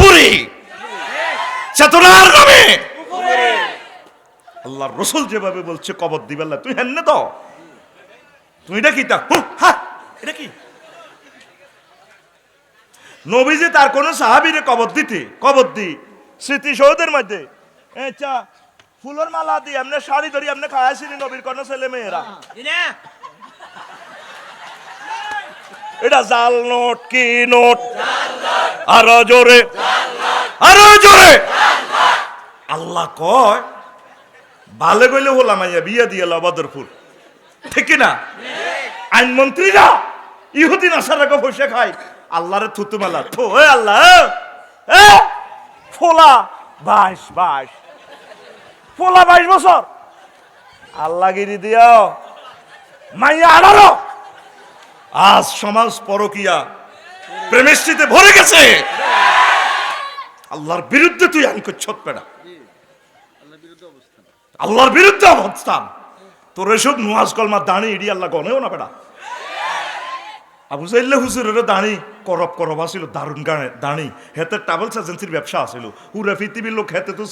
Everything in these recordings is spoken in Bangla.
কুফুরি। চেতনার নামে। আল্লাহর রসুল যেভাবে বলছে কবর দিবেল্লা তুই হেন তো। তুই এটা কি তা? হা, এটা কি? নবীজি তার কোন সাহাবিরে কবর দিতে কবর দি স্মৃতি সৌধের মধ্যে আচ্ছা ফুলের মালা দিয়ে এমনি শাড়ি ধরি এমনি খাওয়াছিলি নবীর কোন ছেলে মেয়েরা। এটা জাল নোট কি নোট? আরও জোরে। আরও জোরে। আল্লাহ কয় ভালো গইলে হলাম আইয়া বিয়া দিয়ে বদরপুর। ঠিক না আইনমন্ত্রীরা ইহুদি নাসারাকে বসে খায়। আল্লাহরে থুতু মেলা থো, এ আল্লাহ, এ ফোলা বাইশ বাইশ। ফোলা বাইশ বছর। আল্লাহ গিরি দিও মাইয়া আঠারো। আজ সমাজ পরকিয়া। প্রেমেষ্টিতে ভরে গেছে। আল্লাহর বিরুদ্ধে তুই আইন করছত পেড়া আল্লাহর বিরুদ্ধে অবস্থান। তোর এসব নুয়াজ, কলমা, দাঁড়ি, ইডি আল্লাহ গনেও না পেড়া আবু সাইল্লে হুজুরের দাঁড়ি, করব করব আসিল দারুণ গানে দাঁড়ি। হেতে ট্রাভেলস এজেন্সির ব্যবসা আসিল পুরা পৃথিবীর লোক হেতে তো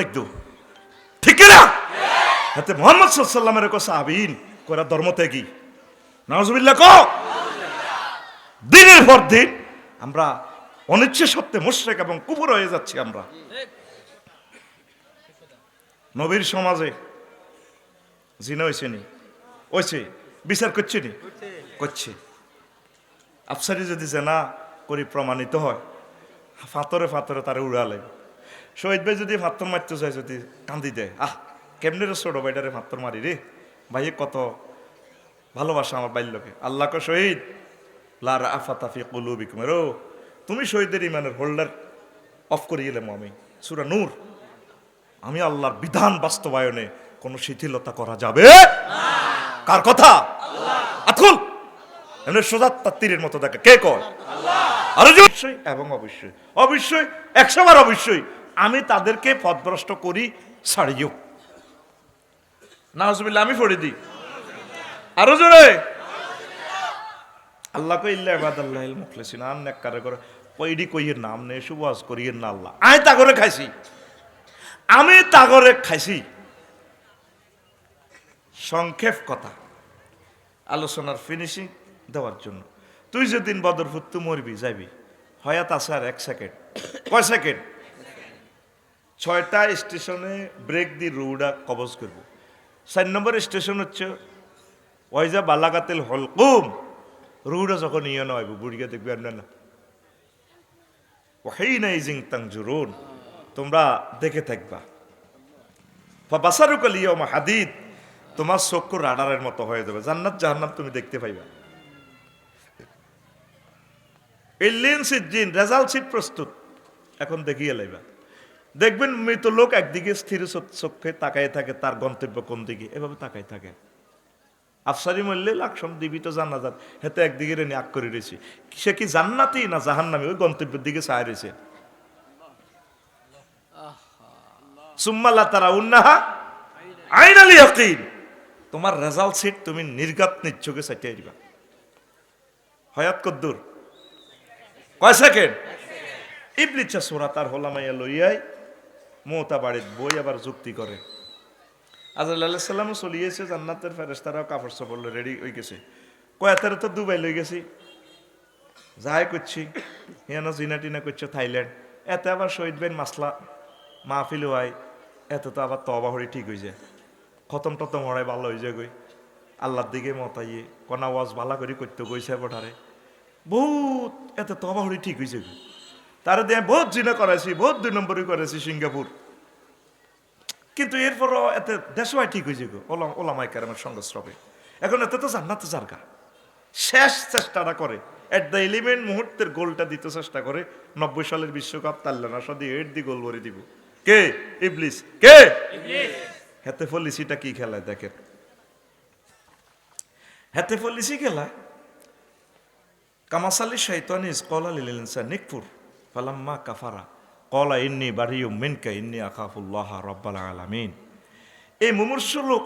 লাগতো। ঠিক না? হেতে মোহাম্মদ সাল্লামের কো সাহাবিন করা ধর্ম ত্যাগী। নাজুবিল্লাহ ক? দিনের পর দিন আমরা অনিচ্ছে সত্ত্বে মুশরেক এবং কুপুর হয়ে যাচ্ছি আমরা। নবীর সমাজে জিনা হয়েছে নি? হয়েছে বিচার করছে নি? করছে। আফসারি যদি জেনা করি প্রমাণিত হয়, ফাতরে ফাতরে তারে উড়ালে। শহীদ ভাই যদি ফাত্তর মারতে চায় যদি কান্দি দেয়, আহ, কেমনে রে ছোট ভাইটারে ফাত্তর মারি রে? ভাইয়ে কত ভালোবাসা আমার বাল্যকে আল্লাহকে শহীদ লার আফাতাফি কলুবিকুম। রো তুমি শহীদের ইমানের হোল্ডার অফ করে গেলাম আমি সুরা নূর, আমি আল্লাহর বিধান বাস্তবায়নে কোনো শিথিলতা করা যাবে? কার কথা? আতুল এমনি সোজা তার তীরের মতো দেখে, কে কয়? আরও অবশ্যই এবং অবশ্যই। অবশ্যই একশো বার অবশ্যই। আমি তাদেরকে পথভ্রষ্ট করি, ছাড়িও। নাহজবিল্লা আমি পড়ে দিই। আরও জোরে। আল্লাহকে ইল্লা ইবাদাল্লাহ ইল মুখলিসিন আন নেককারে করে কইডি কইয়ের নাম নে সুবাস করিয়ের না আল্লাহ। আই তাগরে খাইছি। আমি তাগরে খাইছি। সংক্ষেপ কথা। আলোচনার ফিনিশিং দেওয়ার জন্য। তুই যেদিন বদরপুর, তুই মরবি যাবি হয়াত আছে আর এক সেকেন্ড কয় সেকেন্ড ছয়টা স্টেশনে ব্রেক দিয়ে রুডা কবজ করব। চার নম্বর স্টেশন হচ্ছে ওইজা বালাগাতেল হলকুম। রুডা যখন ইয়ে নয় বুড়িকে দেখবি আর না ওহেই নাই জিং তাং জুরুন তোমরা দেখে থাকবা। বাসারুকাল ইয়মা হাদিদ, তোমার চক্ষু রাডারের মতো হয়ে যাবে। জান্নাত, জাহান্নাম তুমি দেখতে পাইবা। সিজিন রেজাল্ট সিট প্রস্তুত। এখন দেখিয়ে লাইবা। দেখবেন মৃত লোক একদিকে স্থির চোখ- তাকায় থাকে, তার গন্তব্য কোন দিকে? এভাবে তাকায় থাকে। আফসারি মরলে লাকসম দিবি তো জান্নাত হেতে একদিকে রে আগ করে রয়েছে। সে কি জান্নাতি না জাহান্নামি? ওই গন্তব্যের দিকে চায় রয়েছে। সুম্মাল্লা তারা উন্নাহা আইনালি ইয়াকিন। তোমার রেজাল্ট সিট তুমি নির্গাত নিচ্ছকে সাইটে দিবা। হয়াত কদ্দুর। কয় সেকেন্ড? ইবলিচ্ছা সোরা তার হোলামাইয়া লইয়াই মৌতা বাড়িত বই আবার যুক্তি করে। আজরাল আল্লাহ সাল্লামও চলিয়েছে জান্নাতের ফেরেস্তারাও কাপড় চাপড় রেডি হয়ে গেছে। কয়াতের তো দুবাই লই গেছি। যাই করছি, হিয়ানো জিনা টিনা করছে থাইল্যান্ড। এতে আবার শহীদ বেন মাসলা মাহফিল হয় এত তো আবার তবা হরি ঠিক হয়ে যায় খতম টতম হরাই ভালো হয়ে যায় গই আল্লাহর দিকে মতাইয়ে কনা ওয়াজ ভালা করে করতে গইছে বঠারে। বহুত, এত তবা হরি ঠিক হয়েছে গো তারে দিয়ে বহুত জিনা করাইছি, বহুত দুই নম্বরই করেছি সিঙ্গাপুর। কিন্তু এরপরও এতে দেশওয়াই ঠিক হয়েছে গো। ওলাম ওলামাই কারামের সংস্রবে এখন এতে তো জান্নাত জারগা। শেষ চেষ্টাটা করে। এট দ্য এলিমেন্ট মুহূর্তের গোলটা দিতে চেষ্টা করে। নব্বই সালের বিশ্বকাপ তাল্লান দিয়ে এট দি গোল ভরে দিব। কে? ইবলিস। কে? হাতে ফলিসিটা কি খেলায় দেখেন? হাতে ফলিসি খেলায় কামাসালি শৈতানিস কলা লিল ইনসান নিকফুর। ফালাম্মা কাফারা। কলা ইন্নি বাড়িউ মিনকা, ইন্নি আকাফুল্লাহ রব্বাল আলামিন। এই মুমূর্ষ লোক,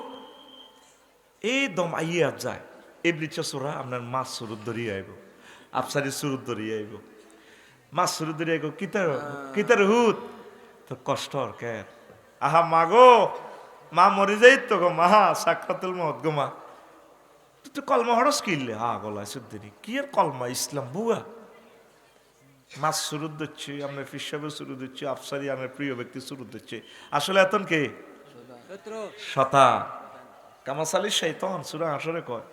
এই দম আইয়া যায়। এই ব্লিচা সোরা আপনার মাছ সুরুত ধরিয়ে আইব, আফসারি সুরুত ধরিয়ে আইব। মাসরুদের এগো কিতার কিতার হুত তো কষ্ট আর কে? আহা মাগো, মা মরি যাই তো গো, মা সাক্ষাতুল মহৎ গো মা। তুই কলমা হরস কিনলে? হা গলা সুদ্দিনী কি আর কলমা? ইসলাম বুয়া। মাছ শুরু দিচ্ছে আমরা ফিসাবে শুরু দিচ্ছি আফসারি আমার প্রিয় ব্যক্তি শুরু দিচ্ছে। আসলে এতন কে? শতা কামাসালি শৈতন সুরা আসরে কয়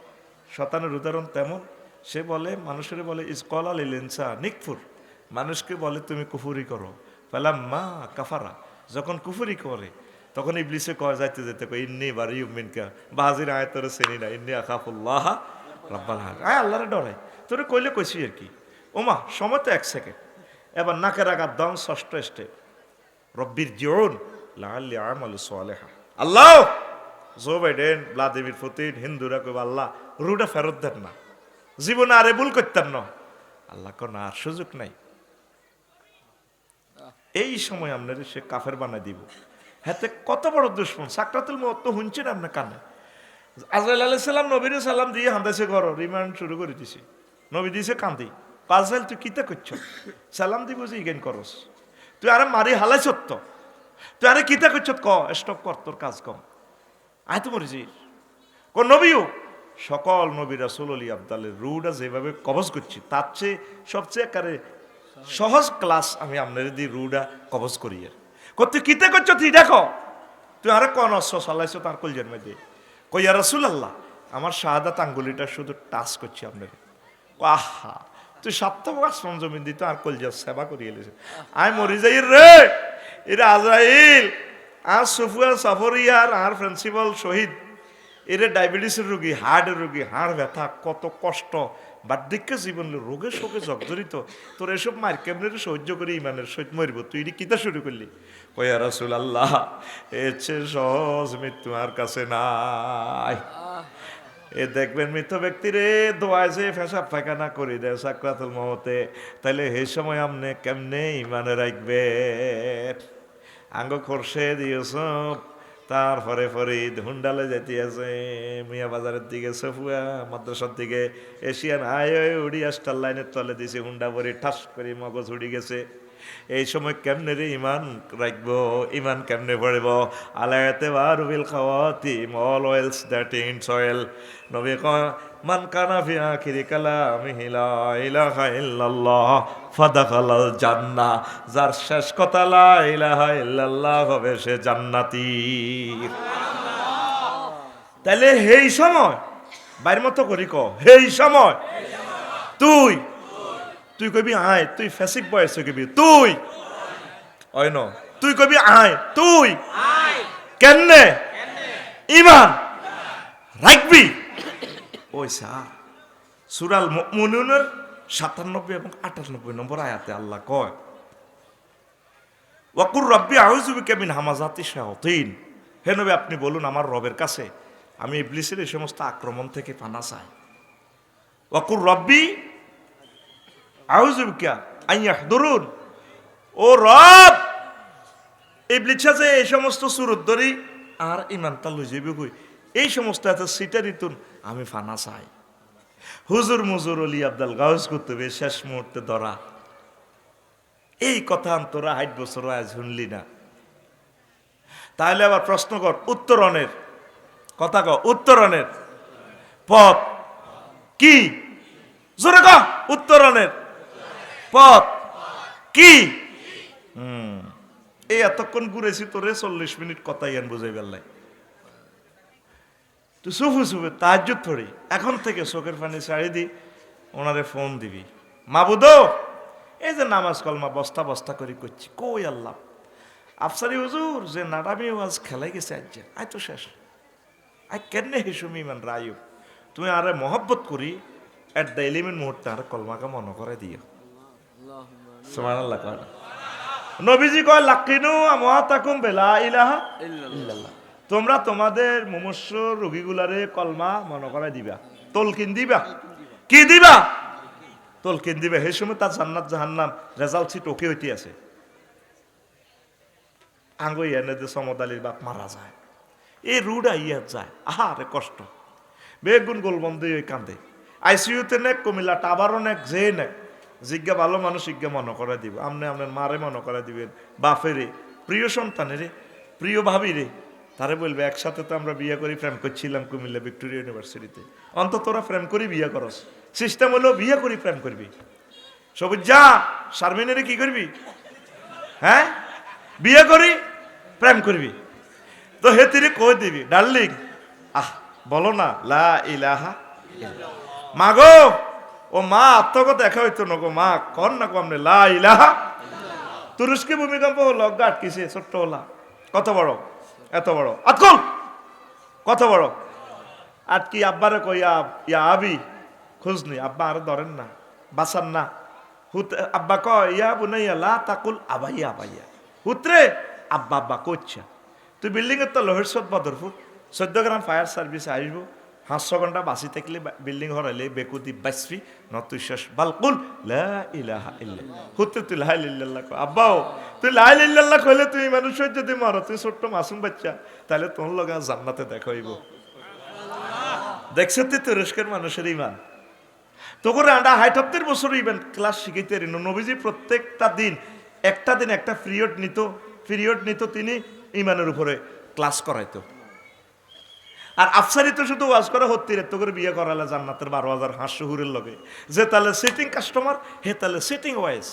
শতানের উদাহরণ তেমন সে বলে মানুষের বলে ইসকল আল ইলেন্সা নিকফুর। মানুষকে বলে তুমি কুফুরি করো। পেলাম মা কাফারা যখন কুফুরি করে তখন ইবলিসে কয় যাইতে যেতে কয় ইন্নি বাড়ি ইউমিনকা বাহাজির আয় তোর না ইন্নি আকাফুল্লাহ রাব্বাল আয় আল্লাহরে ডরাই তোরে কইলে কইছি আর কি। ওমা সময় তো এক সেকেন্ড এবার নাকের আগার দম ষষ্ঠ স্টেপ রব্বির জিউন লাআল্লি আমালু সালেহা। আল্লাহ! জো বাইডেন ভ্লাদিমির পুতিন, হিন্দুরা কইব, আল্লাহ, রুটা ফেরত দেন না। জীবনে আরে ভুল করতেন না। আল্লাহ কোন আর সুযোগ নাই। এই সময় আপনার সে কাফের বানাই দিব। হাতে কত বড় দুশ্মন, সাকরাতুল মত তো হুঁচছেন আপনার কানে। আজরাইল আলাইহিস সালাম নবীর সালাম দিয়ে হান্দাইছে ঘর, রিমান্ড শুরু করে দিছে। নবী দিছে কান্দি। পাজেল তুই কিতা করছ? সালাম দিব যে ইগেন করস। তুই আরে মারি হালাই সত্য তুই আরে কিতা করছ ক? স্টপ কর, তোর কাজ কম। আয় তো মরেছি কোন নবীও? সকল নবী রাসুল আলী আবদালের রুটা যেভাবে কবজ করছি, তার চেয়ে সবচেয়ে একারে সহজ ক্লাস আমি আপনার দিয়ে রুটা কবজ করি আর কত কিতে করছ তুই দেখো। তুই আরে কোন অস্ত্র চালাইছো তার কল জন্মে দিয়ে কইয়া রাসুল আল্লাহ আমার শাহাদাত আঙ্গুলিটা শুধু টাচ করছি আপনার। আহা। তুই সপ্তম আসমান জমিন দিত আর কলজার সেবা করিয়ে এলেছে আয় মরি যাই রে। এরা আজরাইল, আর সুফুয়া সাফরিয়ার আর প্রিন্সিপাল শহীদ। এরা ডায়াবেটিসের রোগী হার্টের রোগী, হাড় ব্যথা, কত কষ্ট। বার্ধক্য জীবন রোগে শোকে জর্জরিত। তোর এসব মার কেমনে সহ্য করে, ইমানের সহিত মরব? তুই এটি কিতা শুরু করলি? কয়া রাসুল আল্লাহ এর চেয়ে সহজ মৃত্যু আর কাছে নাই। এ দেখবেন মৃত ব্যক্তিরে দোয়ায় যে ফেসা পায়খানা করে দেয় সাকরাতুল মহতে তাহলে এই সময় আপনি কেমনে ইমানে রাখবেন আঙ্গ খরসে দিয়েছ তারপরে পরে হুন্ডালে যেতে আছে মিয়া বাজারের দিকে, সফুয়া মাদ্রাসার দিকে, এশিয়ান আয় উড়ি আস্টার লাইনের তলে দিছে হুন্ডা ভরে, ঠাস করে মগজ উড়ি গেছে। এই সময় কেমনে রে ইমান রাখব? ইমান কেমনে পড়ব আলায়াতে বারুবিল খাওয়াতি অল ওয়েলস দ্যাট ইন সয়েল নবী মান কানা ফি আখিরি কালামিহি, লা ইলাহা ইল্লাল্লাহ, ফাদাখালাল জান্নাহ যার শেষ কথা, লা ইলাহা ইল্লাল্লাহ, হবে সে জান্নাতি। তাহলে সেই সময়, বাইর মতো করি ক সেই সময়, তুই তুই কবি আয় তুই ফেসিক বয়স কবি তুই। হয় ন তুই কবি আয় তুই। কেনে ইমান। রাখবি। ওই স্যার সুরাল মুনুনের সাতানব্বই এবং আটানব্বই নম্বর আয়াতে আল্লাহ কয় ওয়াকুর রব্বি আউজুবি কেমিন হামাজাতি শাহতিন হে নবী আপনি বলুন আমার রবের কাছে আমি ইবলিসের এই সমস্ত আক্রমণ থেকে পানা চাই। ওয়াকুর রব্বি আউজুবিকা আইয়া ধরুন ও রব ইবলিসা যে এই সমস্ত সুরত ধরি আর ইমানটা লই যাবি কই? এই সমস্ত এত সিটা দিতুন আমি ফানা চাই। হুজুর মুজুর অলি আব্দাল গাউজ কুতুবে শেষ মুহূর্তে ধরা। এই কথা তোরা হাইট বছর আজ শুনলি না। তাহলে আবার প্রশ্ন কর, উত্তরণের। কথা ক উত্তরণের। পথ কি? জোরে ক উত্তরণের। পথ। কি? এই এতক্ষণ ঘুরেছি তোরে চল্লিশ মিনিট কথাই আন বুঝাই বেল্লাই তুই সুফু সুফু তাহাজ থরি এখন থেকে চোখের পানি ছাড়ি দি, ওনারে ফোন দিবি। মা মাবুদো, এই যে নামাজ কলমা বস্তা বস্তা করে করছি, কই আল্লাহ? আফসারি হুজুর, যে নাডামি ওয়াজ খেলাই গেছে আজ আয় তো শেষ। আই কেন হিসুমি ইমান রায়ু? তুমি আরে মহব্বত করি এট দ্য এলিমেন্ট মুহূর্তে আর কলমাকে মনে করে দিও। সুমান কয়। নবীজি কয় লাকিনু আমাতাকুম বেলা ইলাহা ইল্লাল্লাহ। তোমরা তোমাদের মুমস্য রোগীগুলারে কলমা মনে করে দিবা। তলকিন দিবা। কি দিবা? তলকিন দিবা। সেই সময় তার জান্নাত জাহান্নাম রেজাল্ট সিট ওকে হইতে আছে। আঙ্গ এনে যে সমদালির বাপ মারা যায়। এই রুডা ইয়া যায়। আহা রে কষ্ট। বেগুন গোলবন্ধ ওই কান্দে আইসিইউতে নেক কুমিল্লা টাবারও নেক যে নেক। জিজ্ঞা ভালো মানুষ জিজ্ঞা মনে করে দিব। আপনি আপনার মারে মনে করে দিবেন। বাপেরে প্রিয় সন্তানেরে প্রিয় ভাবিরে তারে বলবে, একসাথে তো আমরা বিয়ে করি, প্রেম করছিলাম কুমিল্লা ভিক্টোরিয়া ইউনিভার্সিটিতে। অন্তত তোরা প্রেম করি, বিয়ে করস। সিস্টেম হলো বিয়ে করি, প্রেম করবি। সবুজ যা, শারমিনেরে কি করবি? হ্যাঁ? বিয়ে করি, প্রেম করবি। তো হে তিরে কই দিবি? ডার্লিং। আহ, বলো না, লা ইলাহা ইল্লাল্লাহ। ও মা আত্মক দেখা হইতো না গো মা কর না কমনে লা ইলাহা তুরস্কে ভূমিকম্প হলো আটকিছে ছোট্ট হলা কত বড়? এত বড়। আতকল! কত বড়? আটকি আব্বারে কইয়া ইয়া আবি? খোঁজ নেই আব্বা আর ধরেন না বাসান না। হুত আব্বা কয়, ইয়া বুনাইয়া, লা তাকুল আবাইয়া আবাইয়া। হুতরে আব্বা আব্বা কোচ্ছা তুই বিল্ডিং এর তো লোহেরসদ বদরপুর চোদ্দ গ্রাম ফায়ার সার্ভিস আসব। পাঁচশো ঘণ্টা বাঁচি থাকলে বিল্ডিং হরাইলে বেকুদি বাঁচবি নতুশ্বাস বালকুল হুতরে তুই লাই কয়। আব্বাও তুই লাই লিল্লাল্লাহ কইলে তুই মানুষের যদি মরো তুই ছোট্ট মাসুম বাচ্চা তাহলে তোর লগা জান্নাতে দেখাইব। দেখছে তুই তুরস্কের মানুষের ইমান? তো করে আন্ডা হাইটাত্তর বছর ইভেন ক্লাস শিখাইতে নবীজি প্রত্যেকটা দিন, একটা দিন একটা পিরিয়ড নিত পিরিয়ড নিত তিনি ইমানের উপরে ক্লাস করাইতো আর আফসারি তো শুধু ওয়াজ করে, হত্তি রে তো করে বিয়ে করালে জান্নাতের বারো হাজার হাঁস শহুরের লগে। যে তাহলে সিটিং কাস্টমার হে তাহলে সিটিং ওয়াইজ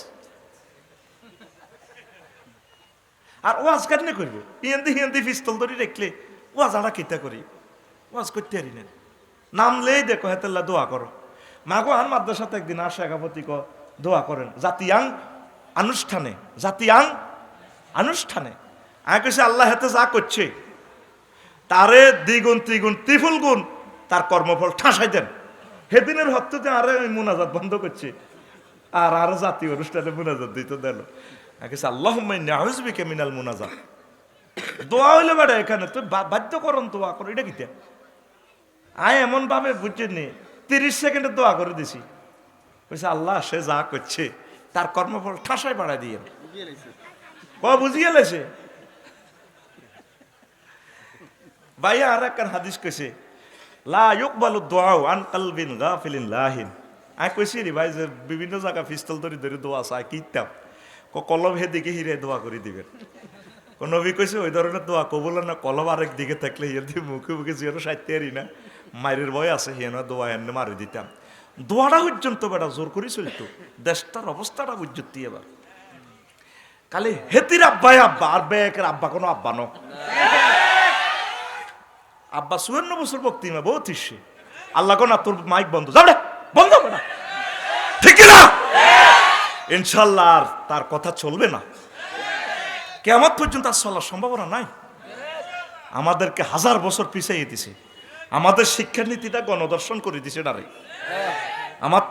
আর ওয়াজ কেন করব? ইয়েন্দি হিয়েন্দি পিস্তল ধরে রেখলে ওয়াজ আড়া কিতা করি? ওয়াজ করতে পারি না। নামলেই দেখো হেতেল্লা দোয়া করো। মাগো আন মাদ্রাসাতে একদিন আসে, একাপতি ক দোয়া করেন। জাতিয়াং আনুষ্ঠানে জাতিয়াং আনুষ্ঠানে। কেছি আল্লাহ হাতে যা করছে। তারে দ্বিগুণ ত্রিগুণ ত্রিফুল গুণ তার কর্মফল ঠাসাই দেন। সেদিনের হত্যতে আরে ওই মোনাজাত বন্ধ করছে। আর আরও জাতীয় অনুষ্ঠানে মুনাজাত দিত দিল আমি আল্লাহ নাহজবিকে মিনাল মুনাজাত। দোয়া হইলে বেড়া এখানে, তুই বাধ্য করন দোয়া করো, এটা কিতা? আয় এমন ভাবে বুঝছেন তিরিশ সেকেন্ডে দোয়া করে দিছি। বলছে আল্লাহ, সে যা করছে, তার কর্মফল ঠাসায় বাড়াই দিয়ে। ও বুঝিয়ে লেছে। ভাইয়া আর এক হাদিস কইছে লা ইউকবালু দোয়াও আন কালবিন গাফিলিন লাহিন আই কইছি রে ভাই যে বিভিন্ন জায়গা পিস্তল ধরে ধরে দোয়া চাই কিতাম ক কলম হে দিকে হিরে দোয়া করে দিবেন নবী কইছে ওই ধরনের দোয়া কবুল না কলম আরেক দিকে থাকলে হিয়ার দিয়ে মুখে মুখে জিয়ানো সাইতে আরি না মায়ের বয় আছে হিয়ানো দোয়া এনে মারি দিতাম দোয়াটা পর্যন্ত বেটা জোর করে চলতো দেশটার অবস্থাটা বুঝতি এবার কালে হেতির আব্বাই আব্বা আর বেকের আব্বা কোনো আব্বা ন আব্বা সুবর্ণ বছর বক্তি মা, বহুত ইসে আল্লাহ না, তোর মাইক বন্ধ। যাবে বন্ধ বেটা ঠিক না ইনশাল্লাহ আর তার কথা চলবে না। কেমন পর্যন্ত আর চলার সম্ভাবনা নাই। আমাদেরকে হাজার বছর পিছিয়ে দিছে। আমাদের শিক্ষানীতিটা গণদর্শন করে দিছে ডারে আমার